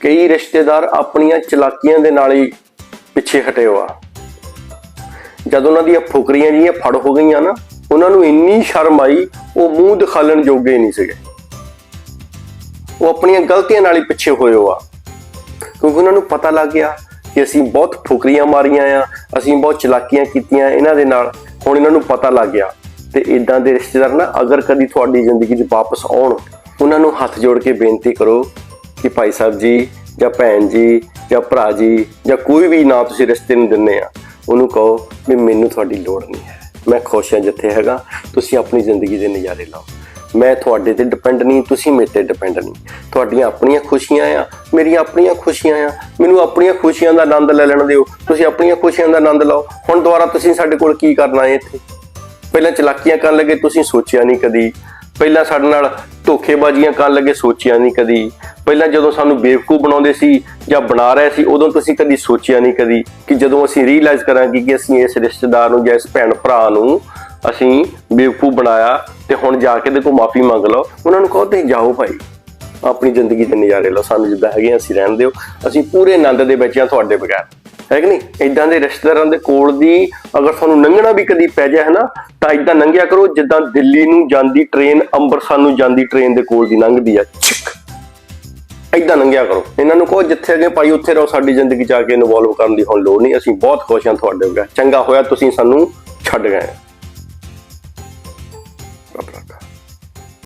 ਕਈ ਰਿਸ਼ਤੇਦਾਰ ਆਪਣੀਆਂ ਚਲਾਕੀਆਂ ਦੇ ਨਾਲ ਹੀ ਪਿੱਛੇ ਹਟੇ ਹੋਆ। ਜਦ ਉਹਨਾਂ ਦੀਆਂ ਫੁਕਰੀਆਂ ਜੀਆਂ ਫੜ ਹੋ ਗਈਆਂ ਨਾ, ਉਹਨਾਂ ਨੂੰ ਇੰਨੀ ਸ਼ਰਮ ਆਈ, ਉਹ ਮੂੰਹ ਦਿਖਾਲਣ ਜੋਗੇ ਨਹੀਂ ਸੀਗੇ। ਉਹ ਆਪਣੀਆਂ ਗਲਤੀਆਂ ਨਾਲ ਹੀ ਪਿੱਛੇ ਹੋਏ ਹੋਆ। ਕਿਉਂਕਿ ਉਹਨਾਂ ਨੂੰ ਪਤਾ ਲੱਗ ਗਿਆ ਕਿ ਅਸੀਂ ਬਹੁਤ ਫੁਕਰੀਆਂ ਮਾਰੀਆਂ ਆ, ਅਸੀਂ ਬਹੁਤ ਚਲਾਕੀਆਂ ਕੀਤੀਆਂ ਇਹਨਾਂ ਦੇ ਨਾਲ। ਹੁਣ ਇਹਨਾਂ ਨੂੰ ਪਤਾ ਲੱਗ ਗਿਆ ਤੇ ਇਦਾਂ ਦੇ ਰਿਸ਼ਤੇਦਾਰ ਨਾ ਅਗਰ ਕਦੀ ਤੁਹਾਡੀ ਜ਼ਿੰਦਗੀ 'ਚ ਵਾਪਸ ਆਉਣ, ਉਹਨਾਂ ਨੂੰ ਹੱਥ ਜੋੜ ਕੇ ਬੇਨਤੀ ਕਰੋ ਕਿ ਭਾਈ ਸਾਹਿਬ ਜੀ ਜਾਂ ਭੈਣ ਜੀ ਜਾਂ ਭਰਾ ਜੀ ਜਾਂ ਕੋਈ ਵੀ ਨਾਂ ਤੁਸੀਂ ਰਿਸ਼ਤੇ ਨੂੰ ਦਿੰਦੇ ਆ, ਉਹਨੂੰ ਕਹੋ ਵੀ ਮੈਨੂੰ ਤੁਹਾਡੀ ਲੋੜ ਨਹੀਂ ਹੈ। ਮੈਂ ਖੁਸ਼ ਹਾਂ ਜਿੱਥੇ ਹੈਗਾ, ਤੁਸੀਂ ਆਪਣੀ ਜ਼ਿੰਦਗੀ ਦੇ ਨਜ਼ਾਰੇ ਲਓ। ਮੈਂ ਤੁਹਾਡੇ ਤੇ ਡਿਪੈਂਡ ਨਹੀਂ, ਤੁਸੀਂ ਮੇਰੇ ਤੇ ਡਿਪੈਂਡ ਨਹੀਂ। ਤੁਹਾਡੀਆਂ ਆਪਣੀਆਂ ਖੁਸ਼ੀਆਂ ਆ, ਮੇਰੀਆਂ ਆਪਣੀਆਂ ਖੁਸ਼ੀਆਂ ਆ। ਮੈਨੂੰ ਆਪਣੀਆਂ ਖੁਸ਼ੀਆਂ ਦਾ ਆਨੰਦ ਲੈ ਲੈਣ ਦਿਓ। ਤੁਸੀਂ ਆਪਣੀਆਂ ਖੁਸ਼ੀਆਂ ਦਾ ਆਨੰਦ ਲਓ। ਹੁਣ ਦੁਬਾਰਾ ਤੁਸੀਂ ਸਾਡੇ ਕੋਲ ਕੀ ਕਰਨਾ ਹੈ ਇੱਥੇ? ਪਹਿਲਾਂ ਚਲਾਕੀਆਂ ਕਰਨ ਲੱਗੇ, ਤੁਸੀਂ ਸੋਚਿਆ ਨਹੀਂ ਕਦੀ। ਪਹਿਲਾਂ ਸਾਡੇ ਨਾਲ ਧੋਖੇਬਾਜ਼ੀਆਂ ਕਰਨ ਲੱਗੇ ਸੋਚਿਆ ਨਹੀਂ ਕਦੀ। ਪਹਿਲਾਂ ਜਦੋਂ ਸਾਨੂੰ ਬੇਵਕੂਫ ਬਣਾਉਂਦੇ ਸੀ ਜਾਂ ਬਣਾ ਰਹੇ ਸੀ ਉਦੋਂ ਤੁਸੀਂ ਕਦੀ ਸੋਚਿਆ ਨਹੀਂ ਕਦੀ ਕਿ ਜਦੋਂ ਅਸੀਂ ਰੀਅਲਾਈਜ਼ ਕਰਾਂਗੇ ਕਿ ਅਸੀਂ ਇਸ ਰਿਸ਼ਤੇਦਾਰ ਨੂੰ ਜਾਂ ਇਸ ਭੈਣ ਭਰਾ ਨੂੰ ਅਸੀਂ ਬੇਵਕੂਫ ਬਣਾਇਆ ਤੇ ਹੁਣ ਜਾ ਕੇ ਦੇ ਦੇਖੋ ਮਾਫੀ ਮੰਗ ਲਓ ਉਹਨਾਂ ਨੂੰ ਕਹੋ ਤੇ ਜਾਓ ਭਾਈ ਆਪਣੀ ਜ਼ਿੰਦਗੀ ਦੇ ਨਜ਼ਾਰੇ ਲਓ। ਸਾਨੂੰ ਜਿੱਦਾਂ ਹੈਗੇ ਆ, ਅਸੀਂ ਰਹਿਣ ਦਿਓ। ਅਸੀਂ ਪੂਰੇ ਆਨੰਦ ਦੇ ਵਿੱਚ ਆ ਤੁਹਾਡੇ ਬਗੈਰ। ਹੈ ਕਿ ਨਹੀਂ? ਇਦਾਂ ਦੇ ਰਿਸ਼ਤੇਦਾਰਾਂ ਦੇ ਕੋਲ ਦੀ ਅਗਰ ਤੁਹਾਨੂੰ ਲੰਘਣਾ ਵੀ ਕਦੀ ਪੈ ਜਾਏ, ਹਨਾ, ਤਾਂ ਇਦਾਂ ਲੰਘਿਆ ਕਰੋ, ਜਿੱਦਾਂ ਦਿੱਲੀ ਨੂੰ ਜਾਂਦੀ ਟ੍ਰੇਨ ਅੰਮ੍ਰਿਤਸਰ ਨੂੰ ਜਾਂਦੀ ਟ੍ਰੇਨ ਦੇ ਕੋਲ ਦੀ ਲੰਘਦੀ ਆ, ਛਿਕ। ਇਦਾਂ ਲੰਘਿਆ ਕਰੋ। ਇਹਨਾਂ ਨੂੰ ਕਹੋ, ਜਿੱਥੇ ਅੱਗੇ ਪਾਈ ਉੱਥੇ ਰਹੋ, ਸਾਡੀ ਜ਼ਿੰਦਗੀ ਚ ਆ ਕੇ ਇਨਵੋਲਵ ਕਰਨ ਦੀ ਹੁਣ ਲੋੜ ਨਹੀਂ। ਅਸੀਂ ਬਹੁਤ ਖੁਸ਼ ਹਾਂ ਤੁਹਾਡੇ ਵਰਗਾ। ਚੰਗਾ ਹੋਇਆ ਤੁਸੀਂ ਸਾਨੂੰ ਛੱਡ ਗਏ।